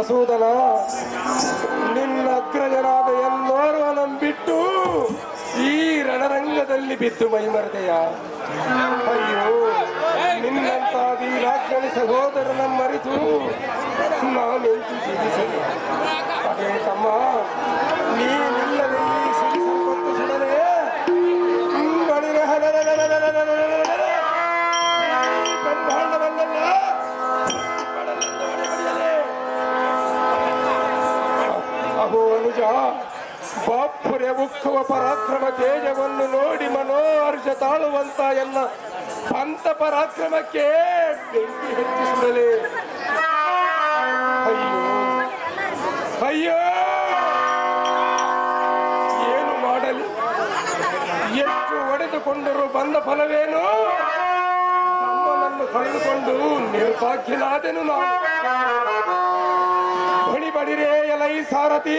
ಪ್ರಸೂದನ ನಿನ್ನ ಅಗ್ರಜನಾದ ಎಲ್ಲೋರ್ವನನ್ನು ಬಿಟ್ಟು ಈ ರಣರಂಗದಲ್ಲಿ ಬಿದ್ದು ಮೈಮರದೆಯ ಅಯ್ಯೋ ನಿನ್ನಂತ ರಾಜ್ಯ ಸಹೋದರನ ಮರೆತು ಪರಾಕ್ರಮಕ್ಕೆ ಬೆಂಕಿ ಹೆಚ್ಚಿಸುತ್ತಲೇ ಅಯ್ಯೋ. ಅಯ್ಯೋ. ಏನು ಮಾಡಲಿ? ಎಷ್ಟು ಒಡೆದುಕೊಂಡರೂ ಬಂದ ಫಲವೇನು? ತಮ್ಮನನ್ನು ಕಳೆದುಕೊಂಡು ನಿರ್ಭಾಗ್ಯನಾದೆನು ನಾನು ಬಡಿರೇ ಎಲೈ ಸಾರಥಿ.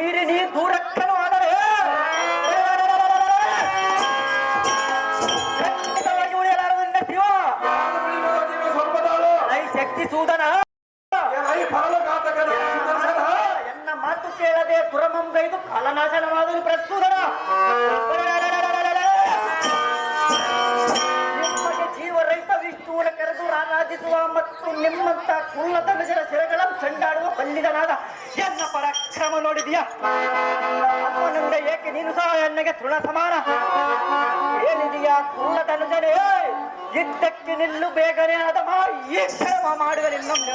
ಮೀರಿ ನೀ ದೂರಕ್ಕನೂ ಆದರೆ ಖಂಡಿತವಾಗಿ ಉಳಿಯಲಾರದಿಂದ ಶಿವ ಐ ಶಕ್ತಿ ಸೂದನ ಎನ್ನ ಮಾತು ಕೇಳದೆ ದುರಮಂ ಗೈದು ಕಲನಾಶನವಾದರು ಪ್ರಸ್ತುತನ ಆರಾಧಿಸುವ ಮತ್ತು ನಿಮ್ಮಂತ ಕುಲ್ಲದ ನಿಜರ ಸಿರಗಳ ಚಂಡಾಡುವ ಬಲ್ಲಿದನಾದ ಎನ್ನ ಪರಾಕ್ರಮ ನೋಡಿದೀಯಾ. ಅಮ್ಮನಿಂದ ಏಕೆ ನೀನು ಸಹ ಎನ್ನಗೆ ತೃಣ ಸಮಾನ? ಏನಿದೆಯಾ ಕುಲ್ಲದ ನಿಜನೇ? ಇದ್ದಕ್ಕೆ ನಿಲ್ಲು ಬೇಗನೆ ಆದ ಮಾ ಮಾಡುವ ನಿನ್ನೊಮ್ಮೆ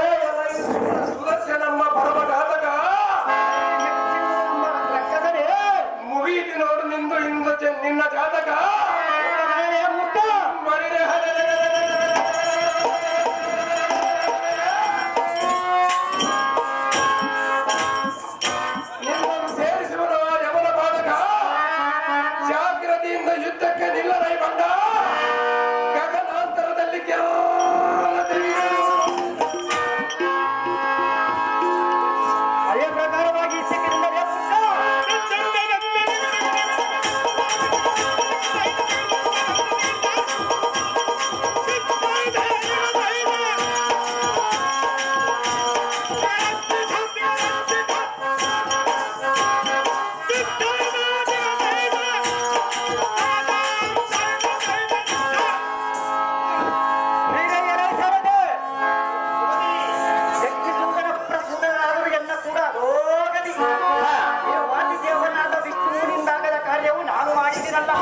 ನಾನು ಮಾಡಿದ್ದೀನಲ್ಲ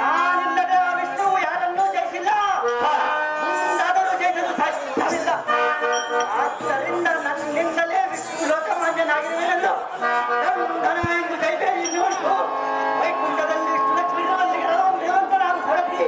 ನಾನಿಲ್ಲದೆ ಆ ವಿಷ್ಣುವು ಯಾರನ್ನೂ ಜಯಿಸಿಲ್ಲ ಮುಂದಾದರೂ ಜಯಿಸಲು ಸಾಧ್ಯವಿಲ್ಲ ಆದ್ದರಿಂದ ನನ್ನಿಂದಲೇ ವಿಷ್ಣು ಲೋಕಮಾನ್ಯನಾಗಿರುವೆನೆಂದು ಧನ ಎಂದು ಕೈಬೇರಿ ನೋಡು ವೈಕುಂಠದಲ್ಲಿ ವಿಷ್ಣು ಲಕ್ಷ್ಮೀನಲ್ಲಿ ದೇವಂತನಾದ ಹೊರಟಿ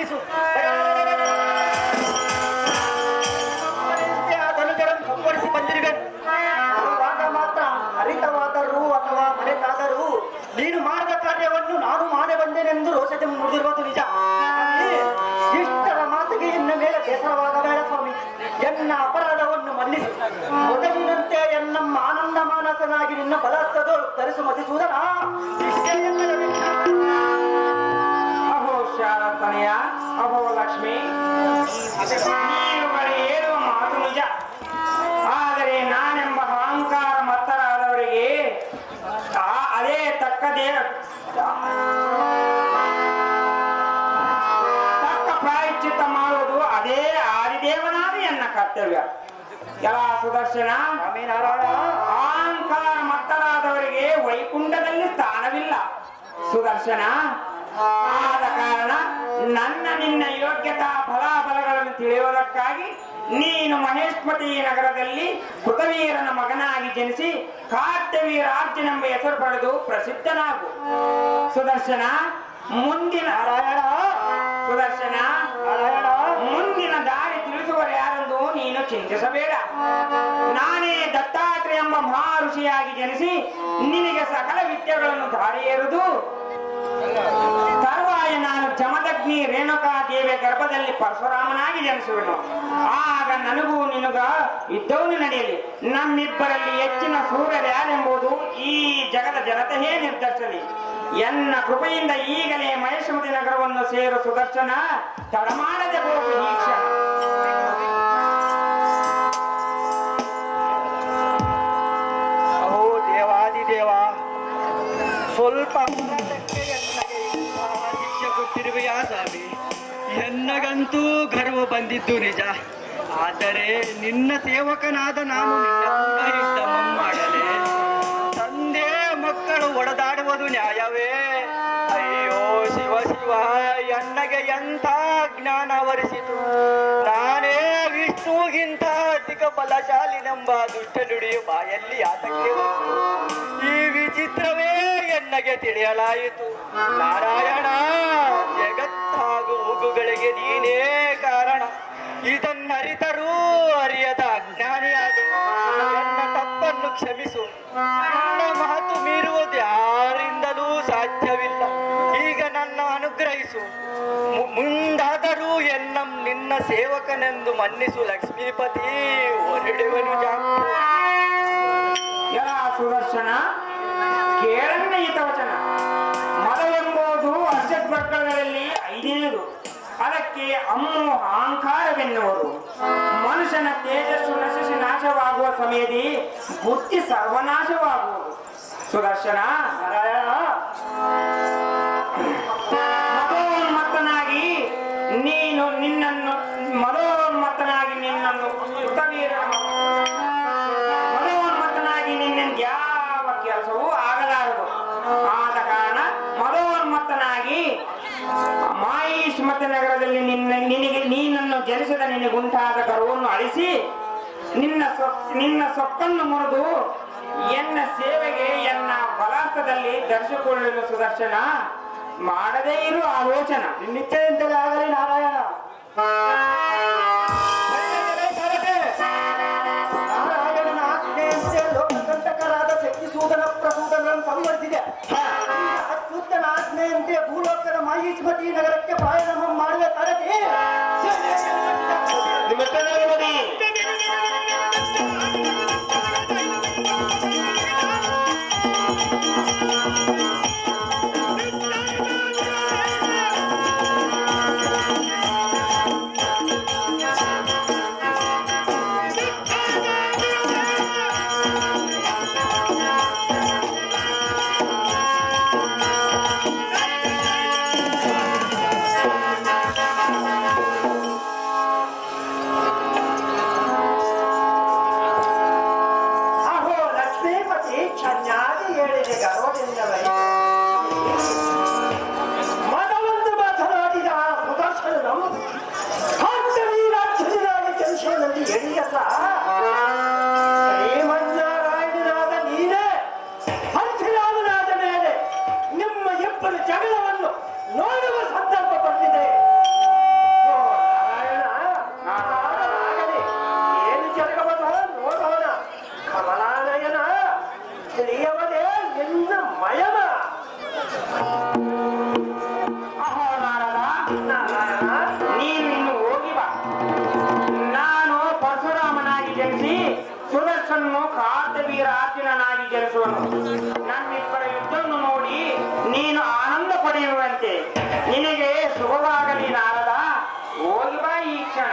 ಮನ್ನಿಸು ಧನುಜರನ್ನು ಸಂಪಡಿಸಿ ಬಂದಿರುವೆ. ಮಾತ್ರ ಹರಿತವಾದರೂ ಅಥವಾ ಮರೆತಾದರೂ ನೀನು ಮಾಡಿದ ಕಾರ್ಯವನ್ನು ನಾನು ಮಾಡೇ ಬಂದೇನೆಂದು ರೋಷತೆ ಮುಗಿದಿರುವುದು ನಿಜ. ಇಷ್ಟರ ಮಾತಿಗೆ ಇನ್ನ ಮೇಲೆ ಬೇಸರವಾಗಬೇಡ ಸ್ವಾಮಿ. ಎನ್ನ ಅಪರಾಧವನ್ನು ಮನ್ನಿಸಿ. ಮೊದಲಿನಂತೆ ಎನ್ನಮ್ಮ ಆನಂದ ಮಾನಸನಾಗಿ ನಿನ್ನ ಬಲತ್ತದು ತರಿಸು ಮತಿಸುವುದರ ಇಷ್ಟೇ ಶಾರತನಯ ಅಭವ ಲಕ್ಷ್ಮಿ ಹೇಳುವ ಮಾತು ನಿಜ. ಆದರೆ ನಾನೆಂಬ ಅಹಂಕಾರ ಮತ್ತರಾದವರಿಗೆ ಅದೇ ತಕ್ಕ ದೇವ ತಕ್ಕ ಪ್ರಾಯಶ್ಚಿತ್ತ ಮಾಡುವುದು ಅದೇ ಆದಿದೇವನಾದ ಎನ್ನ ಕರ್ತವ್ಯ. ಎಲ್ಲ ಸುದರ್ಶನ ಅಹಂಕಾರ ಮತ್ತರಾದವರಿಗೆ ವೈಕುಂಠದಲ್ಲಿ ಸ್ಥಾನವಿಲ್ಲ. ಸುದರ್ಶನ ಆದ ಕಾರಣ ನನ್ನ ನಿನ್ನ ಯೋಗ್ಯತಾ ಫಲಾಫಲಗಳನ್ನು ತಿಳಿಯುವುದಕ್ಕಾಗಿ ನೀನು ಮಹೇಶ್ಮತಿ ನಗರದಲ್ಲಿ ಕೃತವೀರನ ಮಗನಾಗಿ ಜನಿಸಿ ಕಾರ್ತ್ಯವೀರಾರ್ಜುನೆಂಬ ಹೆಸರು ಪಡೆದು ಪ್ರಸಿದ್ಧನಾಗು. ಸುದರ್ಶನ, ಮುಂದಿನ ಸುದರ್ಶನ, ಮುಂದಿನ ದಾರಿ ತಿಳಿಸುವರು ಯಾರೆಂದು ನೀನು ಚಿಂತಿಸಬೇಡ. ನಾನೇ ದತ್ತಾತ್ರೇಯ ಎಂಬ ಮಹಾ ಋಷಿಯಾಗಿ ಜನಿಸಿ ನಿನಗೆ ಸಕಲ ವಿದ್ಯೆಗಳನ್ನು ದಾರಿ ನಾನು ಜಮದಗ್ನಿ ರೇಣುಕಾ ದೇವಿಯ ಗರ್ಭದಲ್ಲಿ ಪರಶುರಾಮನಾಗಿ ಜನಿಸುವೆನು. ಆಗ ನನಗೂ ನಿನಗ ಯುದ್ಧವನ್ನು ನಡೆಯಲಿ. ನಮ್ಮಿಬ್ಬರಲ್ಲಿ ಹೆಚ್ಚಿನ ಸೂರ್ಯರ್ಯಾರೆಂಬುದು ಈ ಜಗದ ಜನತೆಯೇ ನಿರ್ಧರಿಸಲಿ ಎನ್ನ ಕೃಪೆಯಿಂದ ಈಗಲೇ ಮಹೇಶ್ವರಿ ನಗರವನ್ನು ಸೇರು ಸುದರ್ಶನ, ತಡಮಾಡದೆ ಹೋಗು ದೇವಾದಿದೇವ, ಸ್ವಲ್ಪ ಬಂದಿದ್ದು ನಿಜ. ಆದರೆ ನಿನ್ನ ಸೇವಕನಾದ ನಾನು ತಂದೆ ಮಕ್ಕಳು ಒಡೆದಾಡುವುದು ನ್ಯಾಯವೇ? ಅಯ್ಯೋ ಶಿವ ಶಿವ, ಎನ್ನಗೆ ಎಂಥ ಜ್ಞಾನ ವರಿಸಿತು. ನಾನೇ ವಿಷ್ಣುಗಿಂತ ಅಧಿಕ ಬಲಶಾಲಿನೆಂಬ ದುಷ್ಟ ನುಡಿಯ ಬಾಯಲ್ಲಿ ಆತಕ್ಕೆ ಈ ವಿಚಿತ್ರವೇ ಎನ್ನಗೆ ತಿಳಿಯಲಾಯಿತು. ನಾರಾಯಣ, ಜಗತ್ತಾಗು ಹೋಗುಗಳಿಗೆ ನೀನೇ ಇದನ್ನರಿತರೂ ಅರಿಯದ ಜ್ಞಾನಿಯಾದ ನನ್ನ ತಪ್ಪನ್ನು ಕ್ಷಮಿಸು. ನನ್ನ ಮಾತು ಮೀರುವುದು ಯಾರಿಂದಲೂ ಸಾಧ್ಯವಿಲ್ಲ. ಈಗ ನನ್ನ ಅನುಗ್ರಹಿಸು. ಮುಂದಾದರೂ ಎನ್ನ ನಿನ್ನ ಸೇವಕನೆಂದು ಮನ್ನಿಸು ಲಕ್ಷ್ಮೀಪತಿ ಹೊರಡುವನು ಎಲ್ಲ ಸುದರ್ಶನ ಕೇಳನ್ನ ಎಂಬುದು ಮದವೆಂಬುದು ಅಷ್ಟದ್ವರ್ಗಗಳಲ್ಲಿ ಐದನೇದು. ಅದಕ್ಕೆ ಅಮೋಹ ಅಹಂಕಾರವೆನ್ನುವರು. ಮನುಷ್ಯನ ತೇಜಸ್ಸು ನಶಿಸಿ ನಾಶವಾಗುವ ಸಮಯದಿ ಬುದ್ಧಿ ಸರ್ವನಾಶವಾಗುವುದು. ಸುದರ್ಶನ ನಿನ್ನ ನಿನ್ನ ಸೊಕ್ಕನ್ನು ಮುರಿದು ಎನ್ನ ಸೇವೆಗೆ, ಎನ್ನ ಬಲಾರ್ಥದಲ್ಲಿ ಧರಿಸಿಕೊಳ್ಳಲು ಸುದರ್ಶನ ಮಾಡದೇ ಇರು ಆಲೋಚನ. ನಿಶ್ಚಯದಿಂದಲೇ ಆಗಲಿ ನಾರಾಯಣ. ಆಜ್ಞೆಯಂತೆ ಶಕ್ತಿ ಶಕ್ತಿಸೂದನ ಪ್ರಸೂದನನ್ನು ಸಂವರಿಸಿದೆ ಅತ್ಯುತ್ತನ ಆಜ್ಞೆಯಂತೆ ಭೂಲೋಕದ ಮಹಿಷ್ಮತಿ ನಗರಕ್ಕೆ ಪ್ರಯಾಣ ಮಾಡುವ ತರದಿ మిట్టనగరమది ಚಿರಾಚಿರನಾಗಿ ಗೆಲ್ಲಿಸುವನು ನನ್ನಿಬ್ಬರ ಯುದ್ಧವನ್ನು ನೋಡಿ ನೀನು ಆನಂದ ಪಡೆಯುವಂತೆ. ನಿನಗೆ ಶುಭವಾಗಲಿ ನಾರದ. ಹೋಗಿ ಬಾ ಈ ಕ್ಷಣ.